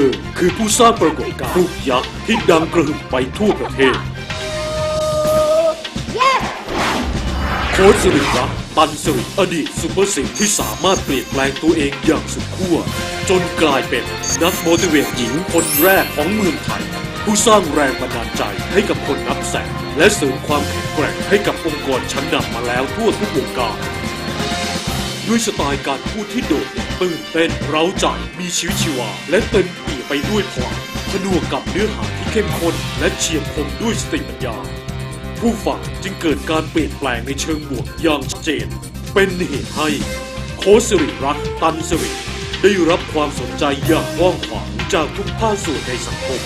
อคือผู้สร้างปรากฏการณ์ลูกยักษ์ที่ดังกระหึ่มไปทั่วประเทศ โค้ชสิริรักษ์ตันสิริอดีตซูเปอร์สิงห์ที่สามารถเปลี่ยนแปลงตัวเองอย่างสุดขั้วจนกลายเป็นนักโมดิเวตหญิงคนแรกของเมืองไทย ผู้สร้างแรงบันดาลใจให้กับคนนับแสน และเสริมความแข็งแกร่งให้กับองค์กรชั้นนำมาแล้วทั่วทุกวงการ ด้วยสไตล์การพูดที่โดดเด่นตื่นเต้นเร้าใจมีชีวิตชีวา และเต็มเปี่ยมไปด้วยพลังผนวกกับเนื้อหาที่เข้มข้นและเฉียบคมด้วยสติปัญญา ผู้ฟังจึงเกิดการเปลี่ยนแปลงในเชิงบวกอย่างชัดเจน เป็นเหตุให้โคสิริรักตันสิริได้รับความสนใจอย่างกว้างขวางจากทุกภาคส่วนในสังคม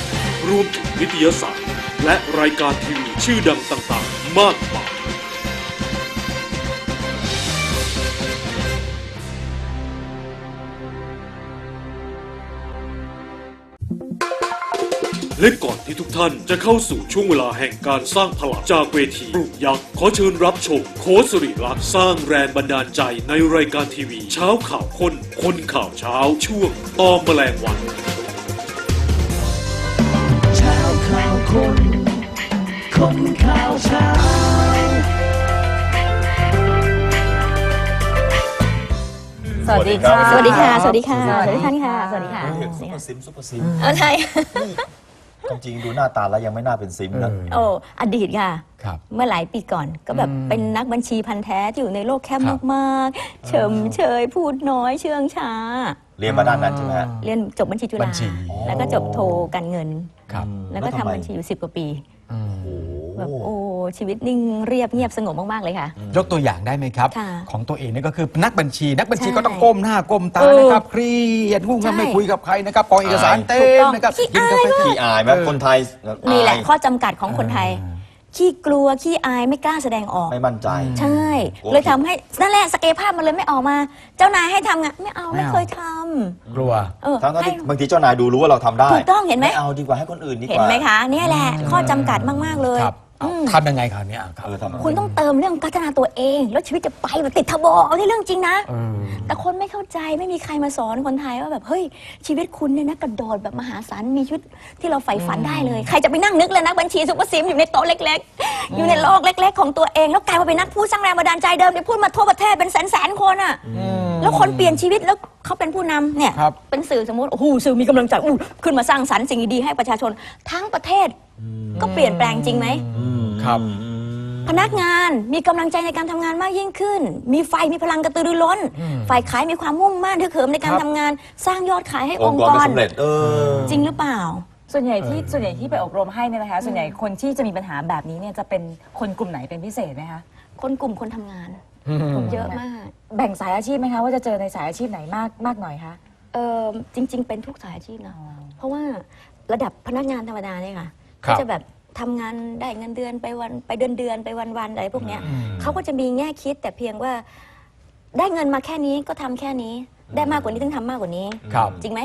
รวมถึงนิตยสารและรายการทีวีชื่อดังต่างๆ มากมาย และก่อนที่ทุกท่านจะเข้าสู่ช่วงเวลาแห่งการสร้างพลังจากเวทีปลุกยักษ์ขอเชิญรับชม โค้ชสิริรักษ์สร้างแรงบันดาลใจในรายการทีวี เช้าข่าวคนคนข่าวเช้าช่วงตอมแมลงวันเช้าข่าวคนคนข่าวเช้าสวัสดีค่ะ สวัสดีค่ะ สวัสดีค่ะ สวัสดีสวัสดีค่ะค่ะสวัสดีค่ะ สวัสดีค่ะซุปเปอร์ซิมซุปเปอร์ซิมเออใช่ความ จริงดูหน้าตาแล้วยังไม่น่าเป็นซิมนะ โอ้อดีตค่ะ ครับเมื่อหลายปีก่อนก็แบบอืมเป็นนักบัญชีพันธ์แท้ที่อยู่ในโลกแคบครับ มากๆ เฉมเชยพูดน้อยเชื่องช้า เรียนมาด้านนั้นใช่ไหมฮะ เรียนจบบัญชีจุบัฬาญชี แล้วก็จบโทการเงิน ครับ แล้วก็แล้วทำทำไมบัญชีอยู่สิบกว่าปีอืม แบบโอ้โอ้ชีวิตนิ่งเรียบเงียบสงบมาก ๆ เลยค่ะ ยกตัวอย่างได้ไหมครับ ค่ะของตัวเองนี่ก็คือนักบัญชี นักบัญชีใช่ก็ต้องก้มหน้าก้มตาเออนะครับเครียดงุ่งใช่งินไม่คุยกับใครนะครับกองเอกสารเต็ถูกมต้อง นะครับขี้กินกาแฟ ขี้อายไหมเออคนไทยนี่แหละอายข้อจำกัดของคนไทย ขี้กลัวขี้อายไม่กล้าแสดงออก ไม่มั่นใจ ใช่กลัวเลยทำให้นั่นแหละศักยภาพมันเลยไม่ออกมา เจ้านายให้ทำงานไม่เอาไม่เคยทำกลัวเออทั้งๆให้ที่บางทีเจ้านายดูรู้ว่าเราทำได้ถูกต้องเห็นไหมเอาดีกว่าให้คนอื่นดีกว่าเห็นไหมคะ เนี่ยแหละ ข้อจำกัดมาก ๆ เลย ครับเอาอืม ทำยังไงครับเนี่ยครับเออทำไมคุณต้องเติมเรื่องพัฒนาตัวเอง แล้วชีวิตจะไปแบบติดทบเอาที่เรื่องจริงนะเออแต่คนไม่เข้าใจไม่มีใครมาสอนคนไทยว่าแบบเฮ้ยชีวิตคุณเนี่ยนะกระโดดแบบมหาศาลมีชีวิตที่เราใฝ่ฝันได้เลย ใครจะไปนั่งนึกเลยนักบัญชีซุปเปอร์ซิมอยู่ในโต๊ะเล็ก ๆ อยู่ในโลกเล็ก ๆ ของตัวเอง แล้วกลายมาเป็นนักพูดสร้างแรงบันดาลใจเดิมเนี่ยพูดมาทั่วประเทศเป็นแสนๆคนอะแล้วคนเปลี่ยนชีวิตแล้วเขาเป็นผู้นำเนี่ยครับ เป็นสื่อสมมติโอ้โหสื่อมีกำลังใจอู้ขึ้นมาสร้างสรรค์สิ่งดีๆให้ประชาชนทั้งประเทศก็เปลี่ยนแปลงจริงไหม ครับ พนักงานมีกำลังใจในการทำงานมากยิ่งขึ้น มีไฟมีพลังกระตือรือร้น ฝ่ายขายมีความมุ่งมั่นทึกเหิมในการครับ ทำงาน สร้างยอดขายให้อองงค์ค์กกรไม่รสำเร็จ เออ จริงหรือเปล่า ส่วนใหญ่ที่ส่วนใหญ่ที่ไปอบรมให้เนี่ยนะคะ ส่วนใหญ่คนที่จะมีปัญหาแบบนี้เนี่ยจะเป็นคนกลุ่มไหนเป็นพิเศษไหมคะ คนกลุ่มคนทำงานอืมเยอะมาก แบ่งสายอาชีพไหมคะว่าจะเจอในสายอาชีพไหนมากมากหน่อยคะ เออจริง ๆ เป็นทุกสายอาชีพนะ เพราะว่าระดับพนักงานธรรมดาเนี่ยค่ะครัเขาบจะแบบทำงานได้เงินเดือนไปวันไปเดือนเดือนๆไปวันวันๆอะไรพวกเนี้ยอืม เขาก็จะมีแง่คิดแต่เพียงว่า ได้เงินมาแค่นี้ก็ทำแค่นี้ ได้มากกว่านี้ต้องทำมากกว่านี้ ครับจริงไหม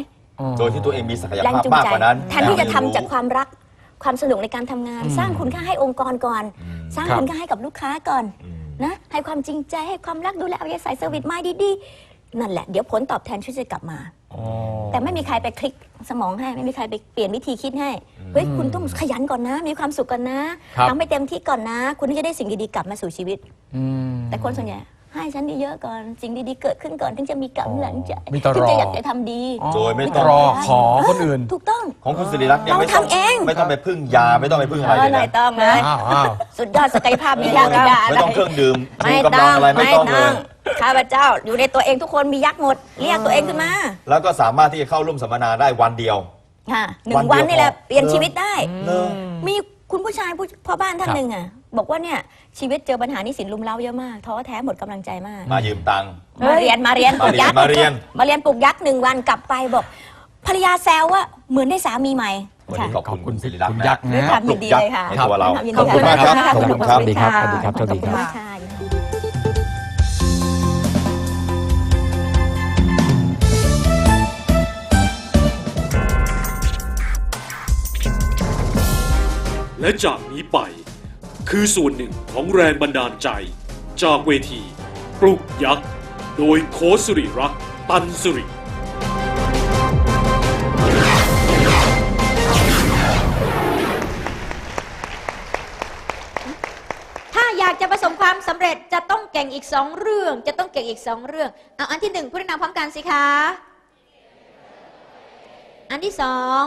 โดยที่ตัวเองมีศักยแรงภาพจูงมากใจกว่านั้นแทนที่จะทำแต่ไม่รู้จากความรักความสนุกในการทำงาน สร้างคุณค่าให้องค์กรก่อน สร้างครับ คุณค่าให้กับลูกค้าก่อน นะ ให้ความจริงใจให้ความรักดูแลเอาใจใส่เซอร์วิสมาดีๆ นั่นแหละเดี๋ยวผลตอบแทนช่วยจะกลับมาอ๋อแต่ไม่มีใครไปคลิกสมองให้ ไม่มีใครไปเปลี่ยนวิธีคิดให้เฮ้ยคุณต้องขยันก่อนนะ มีความสุขก่อนนะครับ ทำให้เต็มที่ก่อนนะ คุณถึงจะได้สิ่งดีๆกลับมาสู่ชีวิตอืมแต่คนส่วนใหญ่ ให้ฉันเยอะๆก่อน สิ่งดีๆเกิดขึ้นก่อนถึงจะมีกำลังใจมีแต่รอ ถึงจะอยากจะทำดี โดยไม่ต้องรอขอคนอื่น ถูกต้อง ของคุณสิริรักษ์เนี่ยเราไม่ต้องทำเอง ไม่ต้องไปพึ่งยาไม่ต้องไปพึ่งอะไรเอเลอยหน่อยนะต้องนะอ้าวอ้าว สุดยอดศักยภาพมียามียาไม่ต้องเครื่องดื่มไม่ชูกำลัต้งองอะไรไม่ไม่ต้องเลต้อยงข้าพเจ้าอยู่ในตัวเองทุกคนมียักษ์หมด เรียกตัวเองขึ้นมาแล้วก็สามารถที่จะเข้าร่วมสัมมนาได้วันเดียว ค่ะหนึ่วังนเดียววันนี่แหละพอเปลี่ยนเออชีวิตได้ เนอะ มีคุณผู้ชายผู้พ่อบ้านท่านครับหนึ่งอะ บอกว่าเนี่ยชีวิตเจอปัญหาหนี้สินลุมเล้าเยอะมากท้อแท้หมดกำลังใจมาก มายืมตังค์ มาเรียนมาเรียนปมาลูกเรียนยักษ์มาเรียน มาเรียนปลูกยักษ์หนึ่งวันกลับไปบอก ภรรยาแซวว่าเหมือนได้สามีใหม่วันค่ะ นี้ขอบคุณขอบคุคุณณสิริรักคุษ์ณนะยักษ์นะด้วยความยินดีเลยค่ะในตัวเรายินขอบดีคุณมากครับะขอบคุณครับ สวัสดีครับสวัสดีครับขอบคุณสวัสดีครับมากค่ะ และจากนี้ไป คือส่วนหนึ่งของแรงบันดาลใจ จากเวที ปลุกยักษ์ โดยโคสุริรักตันสุริถ้าอยากจะประสบความสำเร็จจะต้องเก่งอีกสองเรื่อง จะต้องเก่งอีกสองเรื่องเอาอันที่หนึ่งพูดนำพร้อมกันสิคะ อันที่สอง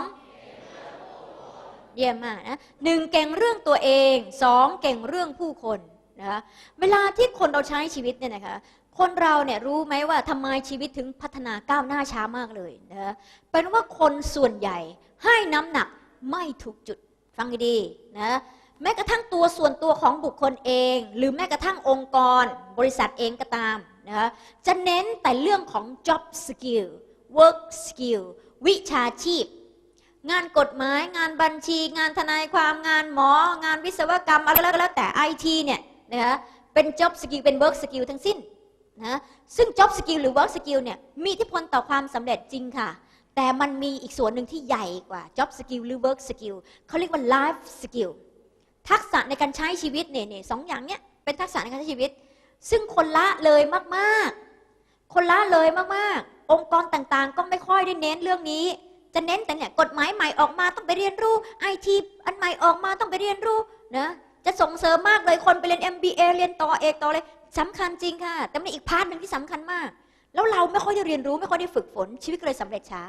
เยี่ยมมากนะหนึ่งเก่งเรื่องตัวเองสองเก่งเรื่องผู้คนนะคะเวลาที่คนเราใช้ชีวิตเนี่ยนะคะคนเราเนี่ยรู้ไหมว่าทำไมชีวิตถึงพัฒนาก้าวหน้าช้ามากเลยนะเป็นว่าคนส่วนใหญ่ให้น้ำหนักไม่ถูกจุดฟังให้ดีนะแม้กระทั่งตัวส่วนตัวของบุคคลเอง หรือแม้กระทั่งองค์กร บริษัทเองก็ตามนะจะเน้นแต่เรื่องของ job skill work skill วิชาชีพ งานกฎหมายงานบัญชี งานทนายความงานหมอ งานวิศวกรรมอะไรก็แล้วแต่ไอทีเนี่ยนะคะเป็น job skill เป็น work skill ทั้งสิ้นนะซึ่ง job skill หรือ work skill เนี่ยมีอิทธิพลต่อความสำเร็จจริงค่ะ แต่มันมีอีกส่วนหนึ่งที่ใหญ่กว่า job skill หรือ work skill เขาเรียกว่า life skill ทักษะในการใช้ชีวิตเนี่ยเนี่ยสองอย่างเนี้ยเป็นทักษะในการใช้ชีวิต ซึ่งคนละเลยมากๆ คนละเลยมากๆ องค์กรต่างๆ ก็ไม่ค่อยได้เน้นเรื่องนี้ จะเน้นแต่เนี่ยกฎหมายใหม่ออกมาต้องไปเรียนรู้ไอทีอันใหม่ออกมาต้องไปเรียนรู้นะจะส่งเสริมมากเลยคนไปเรียน MBA เรียนต่อเอกต่อเลยสำคัญจริงค่ะ แต่มันอีกพาร์ทหนึ่งที่สำคัญมาก แล้วเราไม่ค่อยได้เรียนรู้ไม่ค่อยได้ฝึกฝนชีวิตก็เลยสำเร็จช้า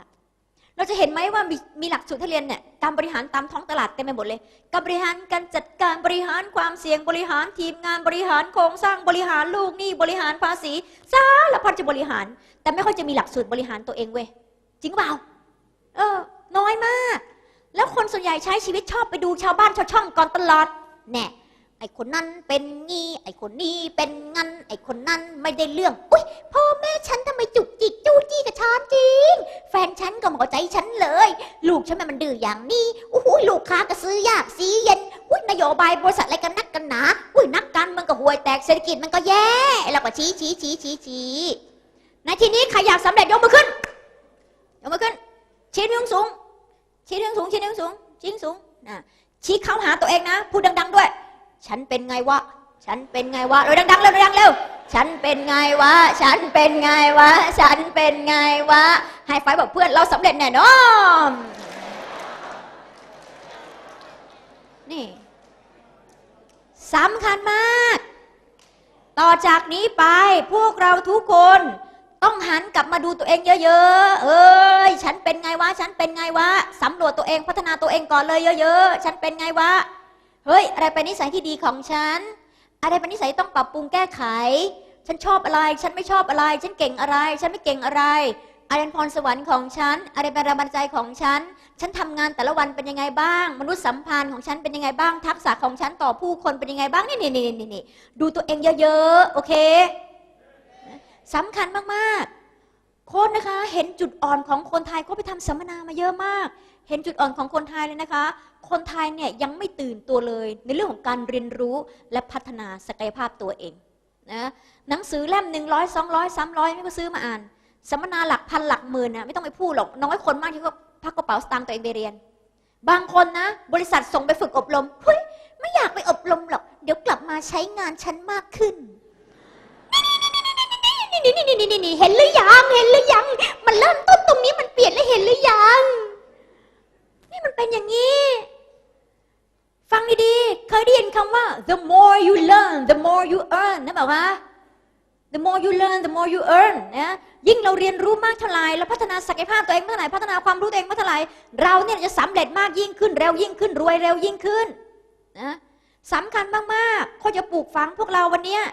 เราจะเห็นไหมว่ามีมีหลักสูตรที่เรียนเนี่ยการบริหารตามท้องตลาดเต็มไปหมดเลยการบริหารการจัดการบริหารความเสี่ยงบริหารทีมงานบริหารโครงสร้างบริหารลูกหนี้บริหารภาษีสารพัดจะบริหาร แต่ไม่ค่อยจะมีหลักสูตรบริหารตัวเองเว้ยจริงเปล่า เออ น้อยมาก แล้วคนส่วนใหญ่ใช้ชีวิตชอบไปดูชาวบ้านชาวช่องก่อนตลอด แน่ไอคนนั้นเป็นงี้ไอคนนี้เป็นงั้น ไอคนนั้นไม่ได้เรื่อง อุ้ยพ่อแม่ฉันทำไมจุกจิกจู้จี้กับฉันจริง แฟนฉันก็ไม่เข้าใจฉันเลย ลูกฉันมันดื้ออย่างนี้โอ้โหลูกค้าก็ซื้อยากสีเย็นอุ้ยนโยบายบริษัทอะไรกันนักกันหนาอุ้ยนักการเมืองก็ห่วยแตกเศรษฐกิจมันก็แย่แล้วก็ชี้ชี้ชี้ชี้ชี้ในที่นี้ใครอยากสำเร็จยกมือขึ้นยกมือขึ้น ชี้นิ้วสูง ชี้นิ้วสูง ชี้นิ้วสูงชี้นิ้วสูงนะชี้เข้าหาตัวเองนะ พูดดัง ๆ ด้วย ฉันเป็นไงวะ ฉันเป็นไงวะเร็วดังๆเร็วดังๆเร็ว ฉันเป็นไงวะ ฉันเป็นไงวะ ฉันเป็นไงวะ ให้ไฟบอกเพื่อนเราสำเร็จแน่นอนนี่สำคัญมาก ต่อจากนี้ไปพวกเราทุกคน ต้องหันกลับมาดูตัวเองเยอะๆ เอ้ย ฉันเป็นไงวะ ฉันเป็นไงวะสำรวจตัวเองพัฒนาตัวเองก่อนเลยเยอะๆ ฉันเป็นไงวะ เฮ้ย อะไรเป็นนิสัยที่ดีของฉัน อะไรเป็นนิสัยต้องปรับปรุงแก้ไข ฉันชอบอะไร ฉันไม่ชอบอะไร ฉันเก่งอะไร ฉันไม่เก่งอะไร อะไรเป็นพรสวรรค์ของฉัน อะไรเป็นแรงบันดาลใจของฉัน ฉันทำงานแต่ละวันเป็นยังไงบ้าง มนุษยสัมพันธ์ของฉันเป็นยังไงบ้าง ทักษะของฉันต่อผู้คนเป็นยังไงบ้าง นี่นี่นี่นี่นี่ดูตัวเองเยอะๆ โอเค สำคัญมากๆคนนะคะ เห็นจุดอ่อนของคนไทยก็ไปทำสัมมนามาเยอะมาก เห็นจุดอ่อนของคนไทยเลยนะคะ คนไทยเนี่ยยังไม่ตื่นตัวเลย ในเรื่องของการเรียนรู้และพัฒนาศักยภาพตัวเองนะหนังสือเล่มหนึ่งร้อยสองร้อยสามร้อยไม่ก็ซื้อมาอ่าน สัมมนาหลักพันหลักหมื่นนะไม่ต้องไปพูดหรอกน้อยคนมากที่เขาพักกระเป๋าสตางค์ตัวเองไปเรียน บางคนนะ บริษัทส่งไปฝึกอบรมเฮ้ยไม่อยากไปอบรมหรอก เดี๋ยวกลับมาใช้งานฉันมากขึ้น นี่นี่นี่นี่นี่เห็นหรือยังเห็นหรือยัง มันเริ่มต้นตรงนี้มันเปลี่ยนแล้วเห็นหรือยัง นี่มันเป็นอย่างนี้ ฟังดีๆ เคยได้ยินคำว่า the more you learn the more you earn นะบอกว่า the more you learn the more you earn นะยิ่งเราเรียนรู้มากเท่าไหร่เราพัฒนาศักยภาพตัวเองเมื่อไหร่พัฒนาความรู้ตัวเองเมื่อไหร่เราเนี่ยจะสำเร็จมากยิ่งขึ้นเร็วยิ่งขึ้นรวยเร็วยิ่งขึ้นนะสำคัญมากๆเขาจะปลูกฝังพวกเราวันเนี้ย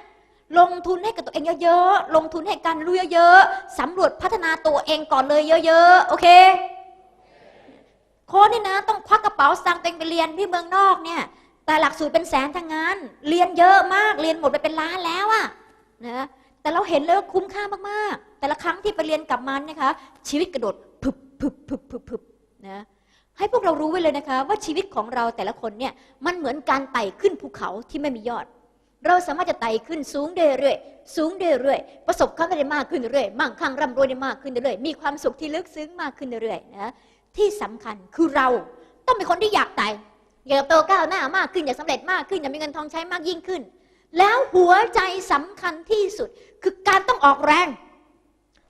ลงทุนให้กับตัวเองเยอะๆ ลงทุนให้การรู้เยอะๆ สำรวจพัฒนาตัวเองก่อนเลยเยอะๆ โอเค โค้ชนี่นะต้องควักกระเป๋าสตางค์ตัวเองไปเรียนที่เมืองนอกเนี่ย แต่หลักสูตรเป็นแสนทั้งนั้น เรียนเยอะมาก เรียนหมดไปเป็นล้านแล้วอะนะ แต่เราเห็นเลยว่าคุ้มค่ามากๆ แต่ละครั้งที่ไปเรียนกลับมานี่ยนะคะ ชีวิตกระโดดพึบพึบพึบพึบพึบนะให้พวกเรารู้ไว้เลยนะคะ ว่าชีวิตของเราแต่ละคนเนี่ยมันเหมือนการไต่ขึ้นภูเขาที่ไม่มียอด เราสามารถจะไต่ขึ้นสูงเรื่อยๆสูงเรื่อยๆประสบความสำเร็จมากขึ้นเรื่อยๆมั่งคั่งร่ำรวยได้มากขึ้นเรื่อยๆมีความสุขที่ลึกซึ้งมากขึ้นเรื่อยๆนะที่สำคัญคือเราต้องเป็นคนที่อยากไต่อยากโตก้าวหน้ามากขึ้นอยากสำเร็จมากขึ้นอยากมีเงินทองใช้มากยิ่งขึ้น แล้วหัวใจสำคัญที่สุด คือการต้องออกแรง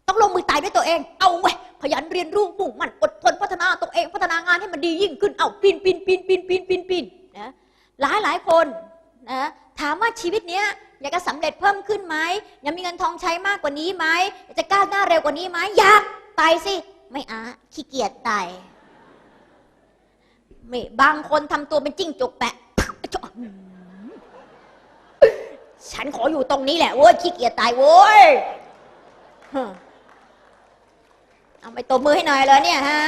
ต้องลงมือไต่ด้วยตัวเอง เอาเว้ยขยันเรียนรู้มุ่งมั่นอดทนพัฒนาตัวเองพัฒนางานให้มันดียิ่งขึ้นเอาปีนปีนปีนปีนปีนปีนปีนนะหลายหลายคนนะ ถามว่าชีวิตเนี้ยอยากจะสำเร็จเพิ่มขึ้นไหมอยากมีเงินทองใช้มากกว่านี้ไหมอยากจะก้าวหน้าเร็วกว่านี้ไหมอยากตายสิไม่อาขี้เกียจตายไม่บางคนทำตัวเป็นจิ้งจกแปะฉันขออยู่ตรงนี้แหละเว้ยขี้เกียจตายโว้ยเอาไปตบมือให้หน่อยเลยเนี่ยฮะ